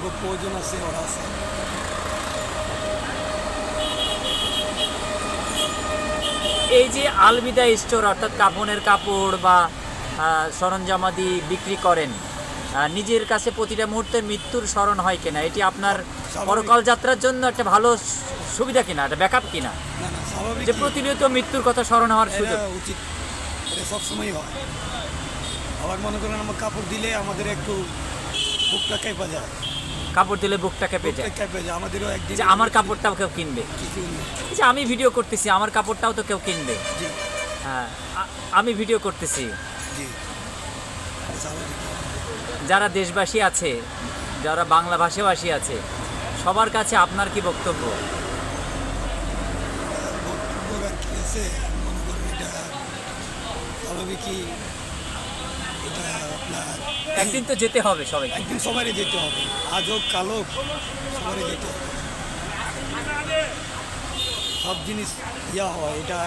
আগো প্রয়োজন আছে ওরা আছে। এই যে আলবিদা স্টোর অর্থাৎ কাপড়ের কাপড় বা সরঞ্জামাদি বিক্রি করেন নিজের কাছে প্রতিটা মুহূর্তে মৃত্যুর স্মরণ হয় কিনা? এটি আপনার পরকাল যাত্রার জন্য একটা ভালো সুবিধা কিনা একটা ব্যাকআপ কিনা? যে প্রতিনিয়ত মৃত্যুর কথা স্মরণ হওয়ার সুযোগ। উচিত। এটা সবসময়ই হয়। আবার মনে করেন আমার কাপড় দিলে আমাদের একটু বুকটা কেঁপা যায়। কাপড় দিলে বুকটা কেঁপে যায়। আমাদেরও একদিন যে আমার কাপড়টাও কেউ কিনবে। যে আমি ভিডিও করতেছি আমার কাপড়টাও তো কেউ কিনবে। হ্যাঁ আমি ভিডিও করতেছি। যারা দেশবাসী আছে যারা বাংলা ভাষাভাষী আছে সবার কাছে আপনার কি বক্তব্য? স্বাভাবিকই এটা আপনার একদিন তো যেতে হবে সবাই একদিন সবারই যেতে হবে। আজ হোক, কাল হোক, সবারই যেতে হবে। সব জিনিস ইয়া হয়, এটা।